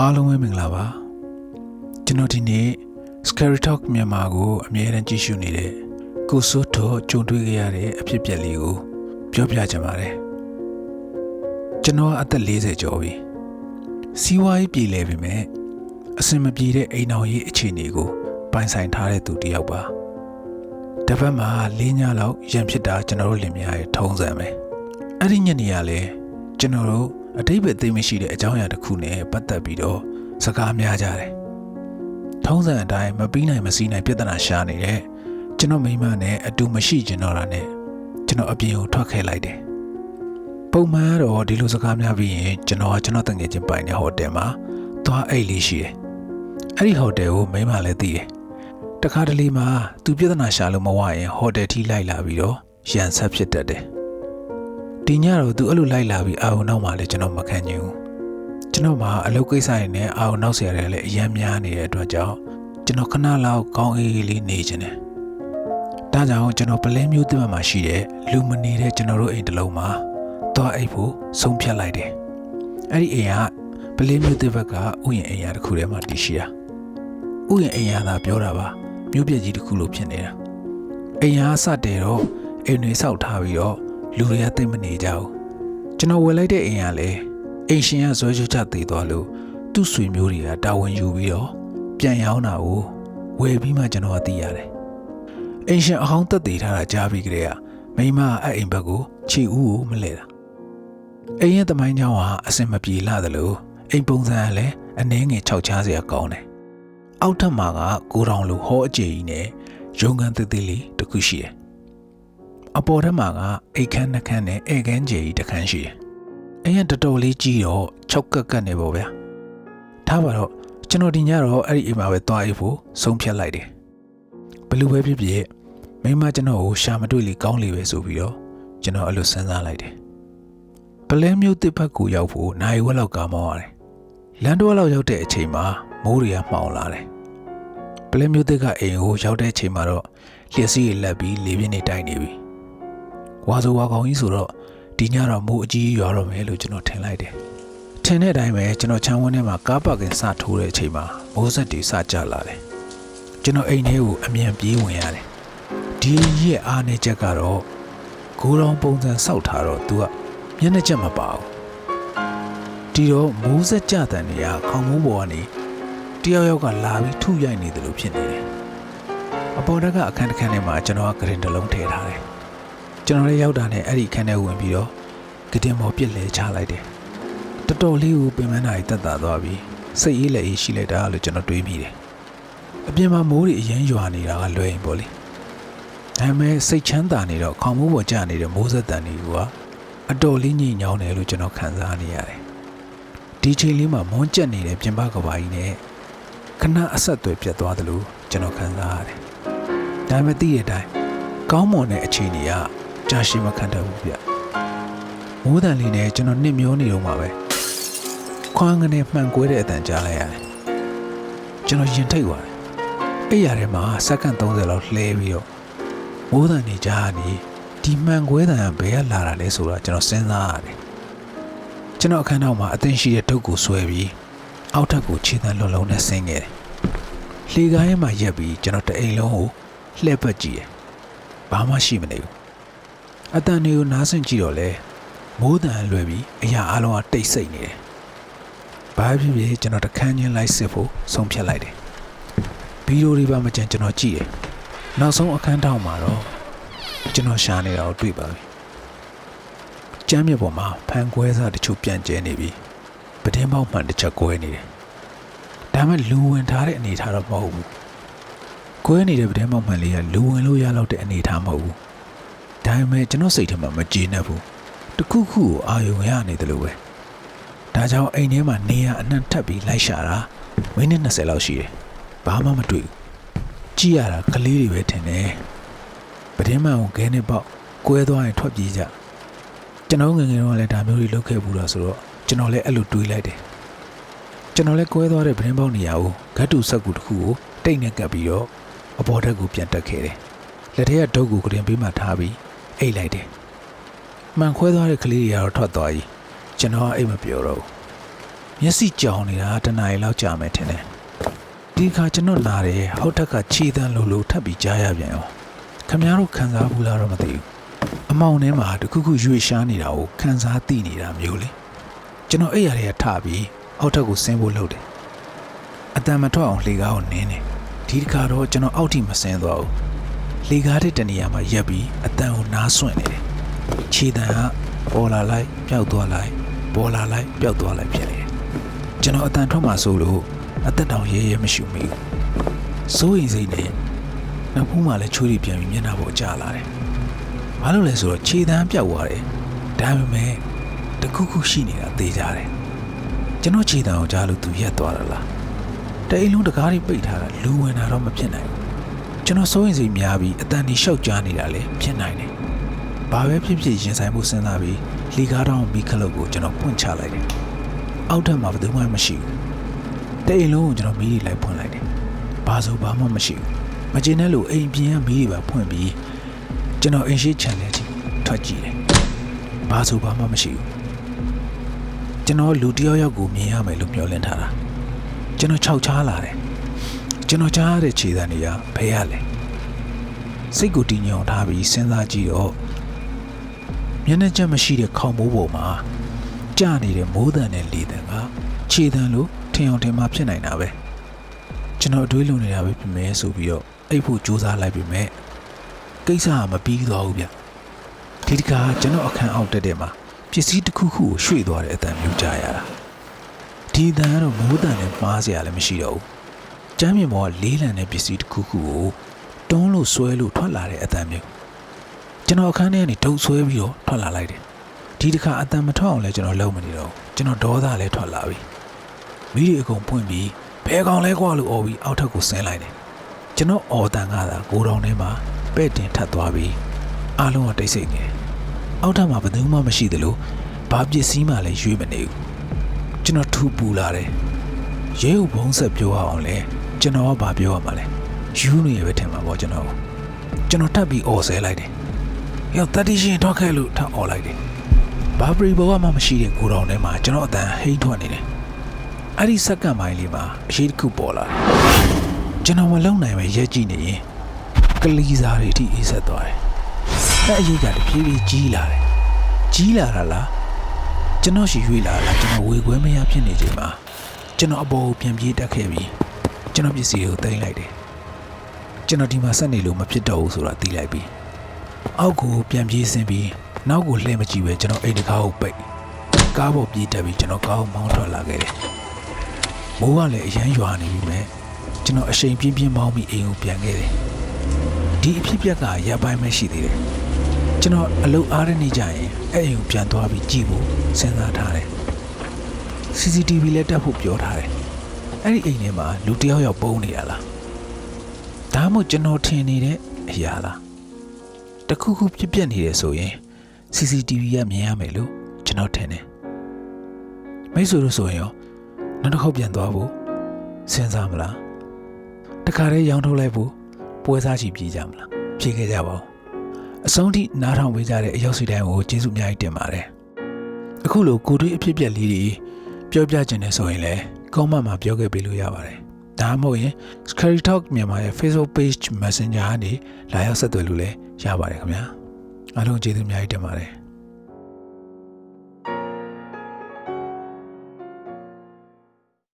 အားလုံးပဲမင်္ဂလာပါကျွန်တော်ဒီနေ့ Scary Talk မြန်မာကိုအမြဲတမ်းကြည့်ရှုနေတဲ့ကိုစိုးတော်ကြုံတွေ့ခဲ့ရတဲ့အဖြစ်အပျက်လေးကိုပြောပြချင်ပါတယ်ကျွန်တော်အသက်40ကျော်ပြီစီးပွားရေးပြည်လဲပြီမဲ့အစင်မပြေတဲ့အိမ်တော်ရေးအခြေအနေကိုပိုင်ဆိုင်ထားတဲ့သူတစ်ယောက်ပါတစ်ဖက်မှာလေးညလောက်ရံဖြစ်တာကျွန်တော်တို့လင်မယားရဲ့ထုံးစံပဲအဲ့ဒီညနေရလဲကျွန်တော်တို့ အတိတ်ပဲသိမရှိတဲ့အကြောင်းအရာတစ်ခုနဲ့ပတ်သက်ပြီးတော့စကားများကြတယ်။ထုံးစံအတိုင်းမပြီးနိုင်မစီးနိုင်ပြဿနာရှာနေတဲ့ကျွန်တော်မိမနဲ့အတူမရှိကျင်တော့တာနဲ့ကျွန်တော်အပြင်ကိုထွက်ခဲ့လိုက်တယ်။ပုံမှန်ကတော့ဒီလိုစကားများပြီးရင်ကျွန်တော်ကကျွန်တော်တငယ်ချင်းပိုင်တဲ့ဟိုတယ်မှာသွားအိတ်လေးရှိတယ်။အဲ့ဒီဟိုတယ်ကိုမိမလည်းသိတယ်။တခါတလေမှာသူပြဿနာရှာလို့မဝရင်ဟိုတယ်ထိလိုက်လာပြီးတော့ရန်ဆက်ဖြစ်တတ်တယ်။ ဒီညတော့သူအဲ့လိုလိုက်လာပြီးအာရုံနောက်မှလည်းကျွန်တော်မခံချင်ဘူးကျွန်တော်မှာအလုပ်ကိစ္စတွေနဲ့အာရုံနောက်ဆရာတွေလည်းအများများနေတဲ့အတွက်ကြောင့်ကျွန်တော်ခဏလောက်ကောင်းအေးလေးနေချင်တယ်ဒါကြောင့်ကျွန်တော်ပလဲမျိုးတစ်မှာရှိတဲ့လူမနေတဲ့ကျွန်တော်တို့အိမ်တစ်လုံးမှာသွားအိပ်ဖို့ဆုံးဖြတ်လိုက်တယ်အဲ့ဒီအိမ်ကပလဲမျိုးတစ်ဘက်ကဥယျာဉ်အိမ်ယာတစ်ခုထဲမှာတည်ရှိတာဥယျာဉ်အိမ်ယာသာပြောတာပါမြို့ပြကြီးတစ်ခုလိုဖြစ်နေတာအိမ်ယာစတဲ့တော့အိမ်တွေဆောက်ထားပြီးတော့ လူတွေကသိမ့်မနေကြဘူးကျွန်တော်ဝယ်လိုက်တဲ့အိမ်ကလည်းအိမ်ရှင်ကဇွဲချွတ်ချသေးသွားလို့သူ့ဆွေမျိုးတွေကတာဝန်ယူပြီးတော့ပြန်ရောင်းတာကိုဝယ်ပြီးမှကျွန်တော်ကသိရတယ်အိမ်ရှင်အဟောင်းတက်တည်ထားတာကြားပြီးကြတဲ့ကမိမအဲ့အိမ်ဘက်ကိုခြေဦးကိုမလဲတာအိမ်ရဲ့တမိုင်းကြောင်ကအစင်မပြေလာသလိုအိမ်ပုံစံကလည်းအနှင်းငယ်ခြောက်ချားစရာကောင်းတယ်အောက်ထပ်မှာကကိုတောင်လိုဟောအကျယ်ကြီးနဲ့ရုံကန်သေးသေးလေးတစ်ခုရှိတယ် အပေါ်ထက်မှာကအိတ်ခမ်းနှခမ်းနဲ့ဧကန်းကျယ်ကြီးတစ်ခန်းရှိတယ်။အဲ့ရတော်တော်လေးကြီးတော့၆ကက်ကက်နေပေါ့ဗျာ။ထားပါတော့ကျွန်တော်ဒီညတော့အဲ့ဒီအိမ်မှာပဲသွားအိပ်ဖို့ဆုံးဖြတ်လိုက်တယ်။ဘယ်လိုပဲဖြစ်ဖြစ်မိမကျွန်တော်ကိုရှာမတွေ့လေကောင်းလေပဲဆိုပြီးတော့ကျွန်တော်အဲ့လိုစဉ်းစားလိုက်တယ်။ပလဲမျိုးတစ်ဖက်ကိုရောက်ဖို့နိုင်ဝက်လောက်ကားမောင်းရတယ်။လမ်းတော်လောက်ရောက်တဲ့အချိန်မှာမိုးတွေကမှောင်လာတယ်။ပလဲမျိုးတစ်ကအိမ်ကိုရောက်တဲ့အချိန်မှာတော့လျှက်စီးရလက်ပြီးလေပြင်းနေတိုက်နေပြီ။ ဝါဆိုဝါကောင်ကြီးဆိုတော့ဒီညတော့မိုးအကြီးရွာတော့မယ်လို့ကျွန်တော်ထင်လိုက်တယ်။ထင်တဲ့အတိုင်းပဲကျွန်တော်ချမ်းဝန်းထဲမှာကားပါကင်စထိုးတဲ့အချိန်မှာမိုးဆက်တွေစကြလာတယ်။ကျွန်တော်အိမ်ထဲကိုအမြန်ပြေးဝင်ရတယ်။ဒီရဲ့အားနေချက်ကတော့ဂိုးတော်ပုံစံစောက်ထားတော့သူကမျက်နှာချက်မပါဘူး။ဒီတော့မိုးဆက်ကြတဲ့နေရာခေါင်းမိုးပေါ်ကနေတယောက်ယောက်ကလာပြီးထုရိုက်နေတယ်လို့ဖြစ်နေတယ်။အပေါ်တက်ကအခန်းတစ်ခန်းထဲမှာကျွန်တော်ကဂရင်တစ်လုံးထည့်ထားတယ်။ ကျွန်တော်လည်းရောက်တာနဲ့အဲ့ဒီခန်းထဲဝင်ပြီးတော့ကတင်မော်ပြစ်လဲချလိုက်တယ်တော်တော်လေးကိုပင်မနာကြီးတက်တာသွားပြီးစိတ်အေးလက်အေးရှိလိုက်တာလို့ကျွန်တော်တွေးမိတယ်အပြင်မှာမိုးတွေအရင်ရွာနေတာကလွယ်ရင်ပေါ့လေဒါပေမဲ့စိတ်ချမ်းသာနေတော့ခေါင်းမိုးပေါ်ကျနေတဲ့မိုးဆက်တန်တွေကအတော်လေးညင်ညောင်းတယ်လို့ကျွန်တော်ခံစားနေရတယ်ဒီချိန်လေးမှာမွန်းကျက်နေတဲ့ပြင်ပကဘာကြီးနဲ့ခဏအဆက်အသွယ်ပြတ်သွားတယ်လို့ကျွန်တော်ခံစားရတယ်ဒါပေမဲ့သိတဲ့အတိုင်းကောင်းမွန်တဲ့အခြေအနေက ကြာရှည်မခံတတ်ဘူးဗျမိုးတန်လေးနဲ့ကျွန်တော်နှစ်မျောနေတော့မှာပဲခွန်းငနဲ့မှန်ကွဲတဲ့အတန်ကြားလိုက်ရတယ်ကျွန်တော်ရင်ထိတ်သွားတယ်အဲ့ရထဲမှာစက္ကန့်30လောက်လှဲပြီးတော့မိုးတန်နေကြားနေဒီမှန်ကွဲတန်ကဘယ်ကလာတာလဲဆိုတော့ကျွန်တော်စဉ်းစားရတယ်ကျွန်တော်အခန်းနောက်မှာအသိရှိတဲ့ဒုတ်ကိုဆွဲပြီးအောက်ထပ်ကိုခြေတန်းလုံးလုံးနဲ့ဆင်းခဲ့တယ်လှေကားထဲမှာရက်ပြီးကျွန်တော်တအိမ်လုံးကိုလှည့်ပတ်ကြည့်တယ်ဘာမှရှိမနေဘူး အတန်တွေကိုနားဆင်ကြည့်တော့လဲမိုးတန်လွယ်ပြီးအရာအလုံးကတိတ်ဆိတ်နေတယ်။ဘာဖြစ်ဖြစ်ကျွန်တော်တခန်းချင်းလိုက်စစ်ဖို့ဆုံးဖြတ်လိုက်တယ်။ဗီဒီယိုတွေပါမကြံကျွန်တော်ကြည့်တယ်။နောက်ဆုံးအခန်းထောင်မှာတော့ကျွန်တော်ရှာနေတာကိုတွေ့ပါပြီ။ကျမ်းမြေပေါ်မှာဖန်ကွဲစားတချို့ပြန်ကျဲနေပြီးပတင်းပေါက်မှန်တစ်ချက်ကွဲနေတယ်။ဒါမှလူဝင်ထားတဲ့အနေထားတော့မဟုတ်ဘူး။ကွဲနေတဲ့ပတင်းပေါက်မှန်လေးကလူဝင်လို့ရတော့တဲ့အနေထားမဟုတ်ဘူး။ ဒါပေမဲ့ကျွန်တော်စိတ်ထဲမှာမကျေနပ်ဘူးတခုခုကိုအာယုံရနေတယ်လို့ပဲဒါကြောင့်အိမ်ထဲမှာနေရအနှံ့ထပ်ပြီးလိုက်ရှာတာမိနစ်20လောက်ရှိတယ်ဘာမှမတွေ့ဘူးကြည့်ရတာကလေးတွေပဲထင်တယ်ပတင်းမန်ကိုခဲနဲ့ပေါက်ကွဲသွားရင်ထွက်ပြေးကြကျွန်တော်ငယ်ငယ်တော့လည်းဒါမျိုးတွေလုပ်ခဲ့ဘူးလားဆိုတော့ကျွန်တော်လည်းအဲ့လိုတွေးလိုက်တယ်ကျွန်တော်လည်းကွဲသွားတဲ့ပတင်းပေါက်နေရာကိုဂတ်တူဆက်ကူတစ်ခုကိုတိတ်နဲ့ကပ်ပြီးတော့အပေါ်ထက်ကိုပြန်တက်ခဲ့တယ်လက်ထဲကဒုတ်ကိုကရင်ပေးမှထားပြီး အိတ်လိုက်တယ်မှန်ခွဲသွားတဲ့ကလေးတွေကတော့ထွက်သွားပြီကျွန်တော်အိတ်မပြောတော့ဘူးမျက်စိကြောင်နေတာတနားရီလောက်ကြာမယ်ထင်တယ်ဒီခါကျွန်တော်နားတယ်ဟောက်ထက်ကခြေတန်းလိုလိုထပ်ပြီးကြားရပြန်ရောခမများတို့ခံစားဘူးလားတော့မသိဘူးအမောင်ထဲမှာတခုခုရွေရှားနေတာကိုခံစားသိနေတာမျိုးလေကျွန်တော်အဲ့ရတဲ့ထပြီးအောက်ထက်ကိုဆင်းဖို့လုပ်တယ်အတန်မထွက်အောင်လှေကားကိုနင်းတယ်ဒီတစ်ခါတော့ကျွန်တော်အောက်ထိမဆင်းသွားဘူး လှေကားတဲ့တနေရာမှာရက်ပြီးအတန်ကိုနားဆွင့်နေတယ်ခြေတန်းကပေါ်လာလိုက်ပျောက်သွားလိုက်ပေါ်လာလိုက်ပျောက်သွားလိုက်ဖြစ်နေတယ်ကျွန်တော်အတန်ထွက်မှဆိုလို့အသက်တောင်ရဲရဲမရှိမိဘူးစိုးရိမ်စိတ်နဲ့နောက်ဖူးမှလည်းချိုးရီပြန်ပြီးမျက်နှာပေါ်ကျလာတယ်ဘာလို့လဲဆိုတော့ခြေတန်းပြောက်သွားတယ်ဒါပေမဲ့တခုခုရှိနေတာသိကြတယ်ကျွန်တော်ခြေတန်းကိုကြားလို့သူရက်သွားတာလားတအိမ်လုံးတကားတွေပိတ်ထားတာလူဝင်တာတော့မဖြစ်နိုင်ဘူး ကျွန်တော်စိုးရိမ်စိတ်များပြီးအတန်ဒီရှောက်ကြားနေတာလည်းဖြစ်နိုင်တယ်ဘာပဲဖြစ်ဖြစ်ရင်ဆိုင်မှုစဉ်းစားပြီးလီကားတောင်မီခလုတ်ကိုကျွန်တော်ဖွင့်ချလိုက်တယ်အောက်ထပ်မှာဘယ်သူမှမရှိဘူးတအိမ်လုံးကိုကျွန်တော်မီးတွေလိုက်ဖွင့်လိုက်တယ်ဘာဆိုဘာမှမရှိဘူးမကျင်တဲ့လူအိမ်ပြင်ကမီးတွေပါဖွင့်ပြီးကျွန်တော်အိမ်ရှိချန်လဲကြီးထွက်ကြည့်တယ်ဘာဆိုဘာမှမရှိဘူးကျွန်တော်လူတစ်ယောက်ယောက်ကိုမြင်ရမယ်လို့မျှော်လင့်ထားတာကျွန်တော်ခြောက်ချားလာတယ် ကျွန်တော်ကြားရတဲ့ခြေတံတွေကဘယ်ရလဲစိတ်ကိုတည်ငြိမ်ထားပြီးစဉ်းစားကြည့်တော့မျက်နှာချက်မရှိတဲ့ခေါင်းမိုးပေါ်မှာကြာနေတဲ့မိုးတံနဲ့လေတံကခြေတံလို့ထင်အောင်ထင်မှဖြစ်နိုင်တာပဲကျွန်တော်အတွေးလုံနေတာပဲပြင်မဲဆိုပြီးတော့အိတ်ဖို့စူးစမ်းလိုက်ပြီမဲ့ကိစ္စကမပြီးသွားဘူးဗျဒီတခါကျွန်တော်အခန်းအောက်တက်တဲ့မှာပစ္စည်းတစ်ခုခုကိုရွှေ့သွားတဲ့အတန်မျိုးကြားရတာဒီအတန်ကတော့မိုးတံနဲ့မှားစရာလည်းမရှိတော့ဘူး ကျမ်းမြေပေါ်ကလေးလံတဲ့ပစ္စည်းတစ်ခုခုကိုတွန်းလို့ဆွဲလို့ထွက်လာတဲ့အတန်မျိုးကျွန်တော်အခန်းထဲကနေဒုတ်ဆွဲပြီးတော့ထွက်လာလိုက်တယ်ဒီတခါအတန်မထွက်အောင်လဲကျွန်တော်လုံးမနေတော့ဘူးကျွန်တော်ဒေါသလည်းထွက်လာပြီမိတွေအကုန်ပွင့်ပြီးဘဲကောင်လဲကွာလို့អော်ပြီးအောက်ထပ်ကိုဆင်းလိုက်တယ်ကျွန်တော်အော်တန်ကသာကိုတောင်ထဲမှာပဲ့တင်ထပ်သွားပြီးအားလုံးကတိတ်ဆိတ်နေတယ်အောက်ထပ်မှာဘယ်သူမှမရှိသလိုဘာပစ္စည်းမှလည်းရွေးမနေဘူးကျွန်တော်ထူပူလာတယ်ရဲဥဘုံဆက်ပြောရအောင်လဲ ကျွန်တော်ကဘာပြောရမှာလဲယူနေရပဲထင်မှာပေါ့ကျွန်တော်ကျွန်တော်ထပ်ပြီးអော်ဆဲလိုက်တယ်ရောက်တတိရှင်ထွက်ခဲ့လို့ထပ်អော်လိုက်တယ်ဘာပရီဘောကမှမရှိတဲ့ကိုတောင်ထဲမှာကျွန်တော်အတန်ဟိတ်ထွက်နေတယ်အဲ့ဒီစက္ကန့်ပိုင်းလေးမှာအရေးတစ်ခုပေါ်လာတယ်ကျွန်တော်မလုံနိုင်ပဲရက်ကြည့်နေရင်ကလီစာတွေအထိအေးဆက်သွားတယ်အဲ့အရေးကတဖြည်းဖြည်းကြီးလာတယ်ကြီးလာတာလားကျွန်တော်ရှိရွေးလာလားကျွန်တော်ဝေခွဲမရဖြစ်နေချိန်မှာကျွန်တော်အပေါ်ကိုပြန်ပြေးတက်ခဲ့ပြီး ကျွန်တော်ပစ္စည်းတွေကိုတင်လိုက်တယ်ကျွန်တော်ဒီမှာဆက်နေလို့မဖြစ်တော့ဘူးဆိုတာသိလိုက်ပြီးအောက်ကိုပြန်ပြေးဆင်းပြီးနောက်ကိုလှည့်မကြည့်ပဲကျွန်တော်အိမ်တကားကိုပိတ်ကားပေါ်ပြေးတက်ပြီးကျွန်တော်ကားကိုမောင်းထွက်လာခဲ့တယ်မိုးကလည်းအရန်ရွာနေပြီမဲ့ကျွန်တော်အချိန်ပြင်းပြင်းမောင်းပြီးအိမ်ကိုပြန်ခဲ့တယ်ဒီအဖြစ်ပြက်ကရပ်ပိုင်းပဲရှိသေးတယ်ကျွန်တော်အလုပ်အားရနေကြရင်အဲ့အိမ်ကိုပြန်သွားပြီးကြည့်ဖို့စဉ်းစားထားတယ် CCTV လည်းတက်ဖို့ပြောထားတယ် အဲ့ဒီအိမ်ထဲမှာလူတစ်ယောက်ယောက်ပုံနေရလားဒါမှမဟုတ်ကျွန်တော်ထင်နေတဲ့အရာလားတခုခုပြစ်ပြက်နေတယ်ဆိုရင် CCTV ကမြင်ရမယ်လို့ကျွန်တော်ထင်တယ်မိတ်ဆွေတို့ဆိုရင်ရောနောက်တစ်ခေါက်ပြန်သွားဖို့စဉ်းစားမလားတခါတည်းရောင်းထုတ်လိုက်ဖို့ပွဲစားချီပြေးကြမလားဖြေခဲ့ကြပါဦးအဆုံးထိနားထောင်ပေးကြတဲ့အရောက်စီတိုင်းကိုကျေးဇူးအများကြီးတင်ပါတယ်အခုလိုကိုတွေးအဖြစ်ပြက်လေးတွေပြောပြခြင်းနဲ့ဆိုရင်လည်း ကောမန့်မှာပြောခဲ့ပေးလို့ရပါတယ်ဒါမှမဟုတ်ရင် Scary Talk မြန်မာရဲ့ Facebook page Messenger ကနေလာရောက်ဆက်သွယ်လို့လည်းရပါတယ်ခင်ဗျာအားလုံးကျေးဇူးအများကြီးတင်ပါတယ်